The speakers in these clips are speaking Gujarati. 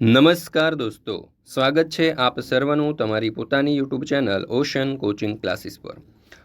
નમસ્કાર દોસ્તો, સ્વાગત છે આપ સર્વનું તમારી પોતાની YouTube channel Ocean Coaching Classes પર.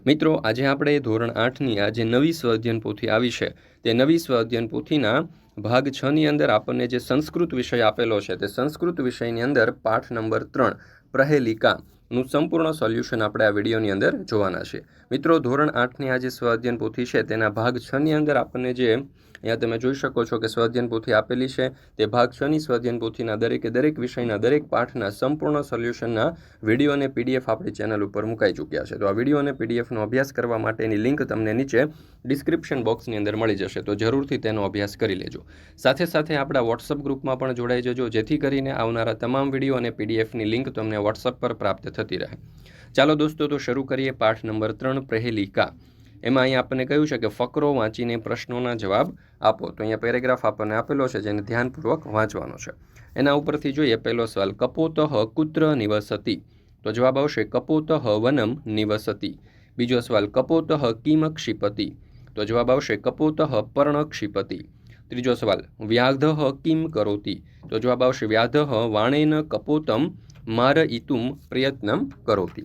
મિત્રો, આજે આપણે ધોરણ આઠની આ જે નવી સ્વઅધ્યયન પોથી આવી છે, તે નવી સ્વઅધ્યયન પોથીના ભાગ છની અંદર આપણને જે સંસ્કૃત વિષય આપેલો છે, તે સંસ્કૃત વિષયની અંદર પાઠ નંબર ત્રણ પ્રહેલિકા નું સંપૂર્ણ સોલ્યુશન આપણે આ વિડીયોની અંદર જોવાના છે. મિત્રો, ધોરણ આઠની આ જે સ્વઅધ્યયન પોથી છે, તેના ભાગ છની અંદર આપણને જે અહીંયા તમે જોઈ શકો છો કે સ્વાધ્યન પોથી આપેલી છે, તે ભાગ છની સ્વાધ્યન પોથીના દરેકે દરેક વિષયના દરેક પાઠના સંપૂર્ણ સોલ્યુશનના વીડિયો અને પીડીએફ આપણી ચેનલ ઉપર મુકાઈ ચૂક્યા છે. તો આ વીડિયો અને પીડીએફનો અભ્યાસ કરવા માટેની લિંક તમને નીચે ડિસ્ક્રિપ્શન બોક્સની અંદર મળી જશે. તો જરૂરથી તેનો અભ્યાસ કરી લેજો. સાથે સાથે આપણા વોટ્સઅપ ગ્રુપમાં પણ જોડાઈ જજો, જેથી કરીને આવનારા તમામ વીડિયો અને પીડીએફની લિંક તમને વોટ્સઅપ પર પ્રાપ્ત થતી રહે. ચાલો દોસ્તો, તો શરૂ કરીએ પાઠ નંબર ત્રણ, પ્રહેલિકા. એમાં અહીંયા આપણને કહ્યું છે કે ફકરો વાંચીને પ્રશ્નોના જવાબ આપો. તો અહીંયા પેરેગ્રાફ આપણને આપેલો છે જેને ધ્યાનપૂર્વક વાંચવાનો છે. એના ઉપરથી જોઈએ, પહેલો સવાલ, કપોતઃ કુત્ર નિવસતી? તો જવાબ આવશે, કપોતઃ વનમ નિવસતી. બીજો સવાલ, કપોતઃ કિમ ક્ષિપતિ? તો જવાબ આવશે, કપોતઃ પર્ણ ક્ષિપતિ ત્રીજો સવાલ વ્યાધ કિમ કરોતિ? તો જવાબ આવશે વ્યાધ વાણેન કપોતમ મારયિતુમ પ્રયત્નમ કરોતિ.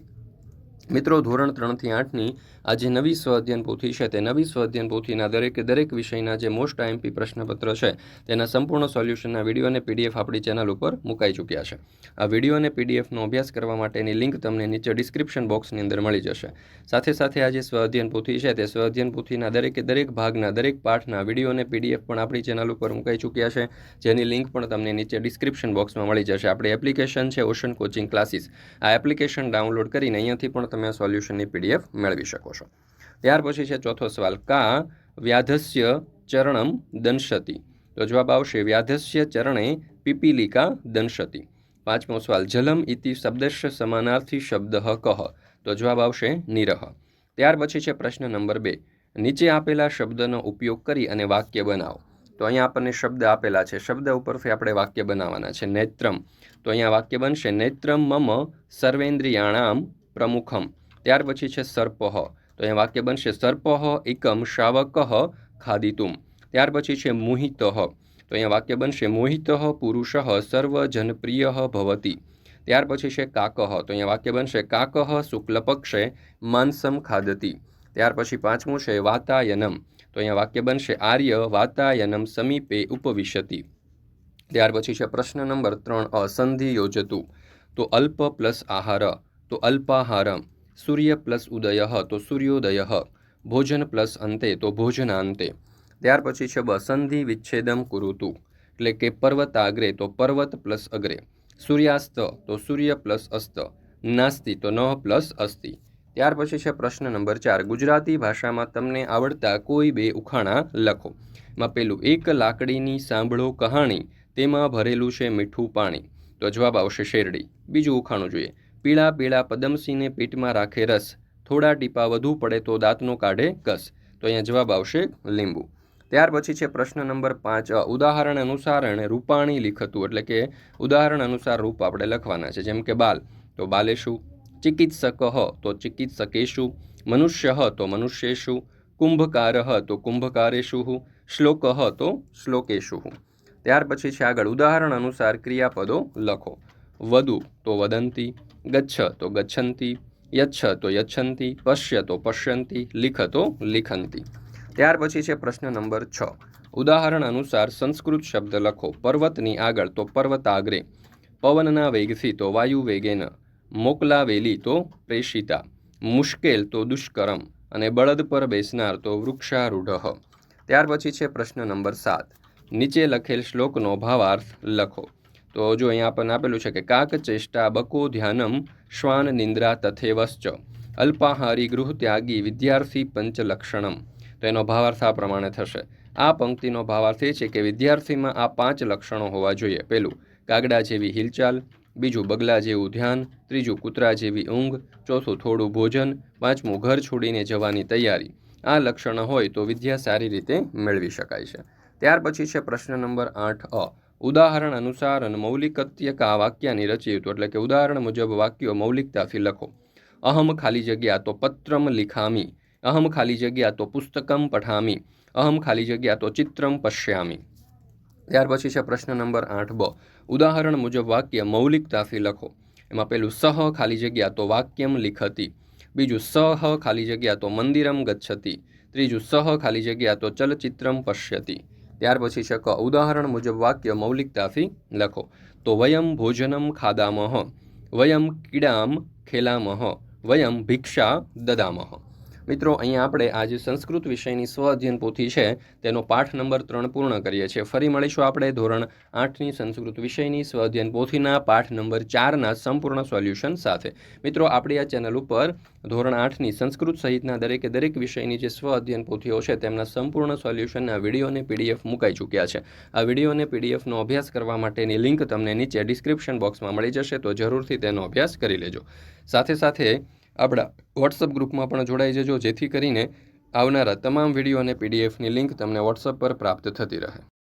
મિત્રો, ધોરણ ત્રણથી આઠની આ જે નવી સ્વાધ્યન પોથી છે, તે નવી સ્વાધ્યન પોથીના દરેકે દરેક વિષયના જે મોસ્ટ આઈએમપી પ્રશ્નપત્ર છે, તેના સંપૂર્ણ સોલ્યુશનના વીડિયો અને પીડીએફ આપણી ચેનલ ઉપર મુકાઈ ચૂક્યા છે. આ વીડિયો અને પીડીએફનો અભ્યાસ કરવા માટેની લિંક તમને નીચે ડિસ્ક્રિપ્શન બોક્સની અંદર મળી જશે. સાથે સાથે આ જે સ્વાધ્યન પોથી છે, તે સ્વાધ્યન પોથીના દરેકે દરેક ભાગના દરેક પાઠના વીડિયો અને પીડીએફ પણ આપણી ચેનલ ઉપર મુકાઈ ચૂક્યા છે, જેની લિંક પણ તમને નીચે ડિસ્ક્રિપ્શન બોક્સમાં મળી જશે. આપણી એપ્લિકેશન છે, ઓશન કોચિંગ ક્લાસીસ. આ એપ્લિકેશન ડાઉનલોડ કરીને અહીંયાથી પણ તમે સોલ્યુશનની પીડીએફ મેળવી શકો છો. ત્યાર પછી છે ચોથો સવાલ, કા વ્યાધસ્ય ચરણમ દંશતી? તો જવાબ આવશે વ્યાધસ્ય ચરણે પીપીલિકા દંશતી. પાંચમો સવાલ, જલમ ઇતિ શબ્દશ સમાનાર્થી શબ્દ કહ તો જવાબ આવશે નિરહ. ત્યાર પછી છે પ્રશ્ન નંબર બે, નીચે આપેલા શબ્દનો ઉપયોગ કરી અને વાક્ય બનાવો. તો અહીંયા આપણને શબ્દ આપેલા છે. શબ્દ ઉપરથી આપણે વાક્ય બનાવવાના છે. નેત્રમ. તો અહીંયા વાક્ય બનશે નેત્રમ મમ સર્વેન્દ્રિયાણામ પ્રમુખમ. ત્યાર પછી છે સર્પહ. તો અહીંયા વાક્ય બનશે, સર્પહ એકમ શાવકહ ખાદિતુમ. ત્યાર પછી છે મોહિતહ તો અહીંયા વાક્ય બનશે, મોહિત પુરુષ સર્વજનપ્રિય ભવતી. ત્યાર પછી છે કાકહ તો અહીંયા વાક્ય બનશે કાકહ શુક્લપક્ષે માંસમ ખાદતી. ત્યાર પછી પાંચમું છે, વાતાયનમ. તો અહીંયા વાક્ય બનશે, આર્ય વાતાયનમ સમીપે ઉપવિશતી. ત્યાર પછી છે પ્રશ્ન નંબર ત્રણ, અસંધિ યોજતું. તો અલ્પ પ્લસ આહાર. તો અલ્પાહારમ. સૂર્ય પ્લસ ઉદય, તો સૂર્યોદય. ભોજન પ્લસ અંતે, તો ભોજનાંતે. ત્યાર પછી છે બસંધિ વિચ્છેદમ કુરુતુ. એટલે કે પર્વત આગરે તો પર્વત પ્લસ અગ્રે. સૂર્યાસ્ત, તો સૂર્ય પ્લસ અસ્ત. નાસ્તિ, તો ન પ્લસ અસ્તિ. ત્યાર પછી છે પ્રશ્ન નંબર ચાર. ગુજરાતી ભાષામાં તમને આવડતા કોઈ બે ઉખાણા લખો. માં પેલું, એક લાકડીની સાંભળો કહાણી, તેમાં ભરેલું છે મીઠું પાણી. તો જવાબ આવશે શેરડી. બીજું ઉખાણું જોઈએ. પીળા પીળા પદમસિંહને પેટમાં રાખે રસ. થોડા ટીપા વધુ પડે તો દાંતનો કાઢે કસ. તો અહીંયા જવાબ આવશે લીંબુ. ત્યાર પછી છે પ્રશ્ન નંબર પાંચ. ઉદાહરણ અનુસાર એણે રૂપાણી લીખતું, એટલે કે ઉદાહરણ અનુસાર રૂપ આપણે લખવાના છે. જેમ કે બાલ, તો બાલેશુ. ચિકિત્સક તો ચિકિત્સકેશુ. મનુષ્ય તો મનુષ્યેશુ. કુંભકાર તો કુંભકારેશુ. શ્લોક તો શ્લોકેશુ. ત્યાર પછી છે આગળ. ઉદાહરણ અનુસાર ક્રિયાપદો લખો. વધુ તો વદંતી ગચ્છ તો ગચ્છંતી યચ્છ તો યચ્છંતી પશ્ય તો પશ્યંતી લિખ તો લિખંતી ત્યાર પછી છે પ્રશ્ન નંબર છ ઉદાહરણ અનુસાર સંસ્કૃત શબ્દ લખો પર્વતની આગળ તો પર્વતાગ્રે પવનના વેગથી તો વાયુ વેગેન મોકલાવેલી તો પ્રેષિતા મુશ્કેલ તો દુષ્કરમ અને બળદ પર બેસનાર તો વૃક્ષારૂઢ ત્યાર પછી છે પ્રશ્ન નંબર સાત નીચે લખેલ શ્લોકનો ભાવાર્થ લખો તો જો અહીંયા આપણને આપેલું છે કે કાક ચેષ્ટા બકો ધ્યાનમ શ્વાન નિંદ્રા તથેવશ્ચ. અલ્પાહારી ગૃહ ત્યાગી વિદ્યાર્થી પંચલક્ષણમ. તો એનો ભાવાર્થ આ પ્રમાણે થશે. આ પંક્તિનો ભાવાર્થ એ છે કે વિદ્યાર્થીમાં આ પાંચ લક્ષણો હોવા જોઈએ. પહેલું કાગડા જેવી હિલચાલ. બીજું, બગલા જેવું ધ્યાન. ત્રીજું, કૂતરા જેવી ઊંઘ. ચોથું, થોડું ભોજન. પાંચમું, ઘર છોડીને જવાની તૈયારી. આ લક્ષણો હોય તો વિદ્યા સારી રીતે મેળવી શકાય છે. ત્યાર પછી છે પ્રશ્ન નંબર આઠ અ. ઉદાહરણ અનુસાર અને મૌલિકત્યકા વાક્યની રચિત એટલે કે ઉદાહરણ મુજબ વાક્યો મૌલિકતાથી લખો. અહમ ખાલી જગ્યા તો પત્રમ લિખામી, અહમ ખાલી જગ્યા તો પુસ્તકમ પઠામી, અહમ ખાલી જગ્યા તો ચિત્રમ પશ્યામી. ત્યાર પછી છે પ્રશ્ન નંબર આઠ બ. ઉદાહરણ મુજબ વાક્ય મૌલિકતાથી લખો. એમાં પેલું સહ ખાલી જગ્યા તો વાક્યમ લિખતી, બીજું સહ ખાલી જગ્યા તો મંદિરમ ગચ્છતી, ત્રીજું સહ ખાલી જગ્યા તો ચલચિત્રમ પશ્યતિ. ત્યાર પછી છે ક ઉદાહરણ મુજબ વાક્ય મૌલિકતાથી લખો. તો વયમ ભોજનમ ખાદામહ, વયમ કીડામ ખેલામહ, વયમ ભિક્ષા દદામહ. મિત્રો, અહીંયા આપણે આજે સંસ્કૃત વિષયની સ્વ અધ્યયન પોથી છે, તેનો પાઠ નંબર ત્રણ પૂર્ણ કરીએ છીએ. ફરી મળીશું આપણે ધોરણ આઠની સંસ્કૃત વિષયની સ્વ અધ્યયન પોથીના પાઠ નંબર ચારના સંપૂર્ણ સોલ્યુશન સાથે. મિત્રો, આપણી આ ચેનલ ઉપર ધોરણ આઠની સંસ્કૃત સહિતના દરેકે દરેક વિષયની જે સ્વ અધ્યયન પોથીઓ છે, તેમના સંપૂર્ણ સોલ્યુશનના વીડિયો અને પીડીએફ મુકાઈ ચૂક્યા છે. આ વીડિયો અને પીડીએફનો અભ્યાસ કરવા માટેની લિંક તમને નીચે ડિસ્ક્રિપ્શન બોક્સમાં મળી જશે, તો જરૂરથી તેનો અભ્યાસ કરી લેજો. સાથે સાથે આપણા વોટ્સઅપ ગ્રુપમાં પણ જોડાઈ જજો, જેથી કરીને આવનારા તમામ વીડિયો અને પીડીએફની લિંક તમને વોટ્સઅપ પર પ્રાપ્ત થતી રહે.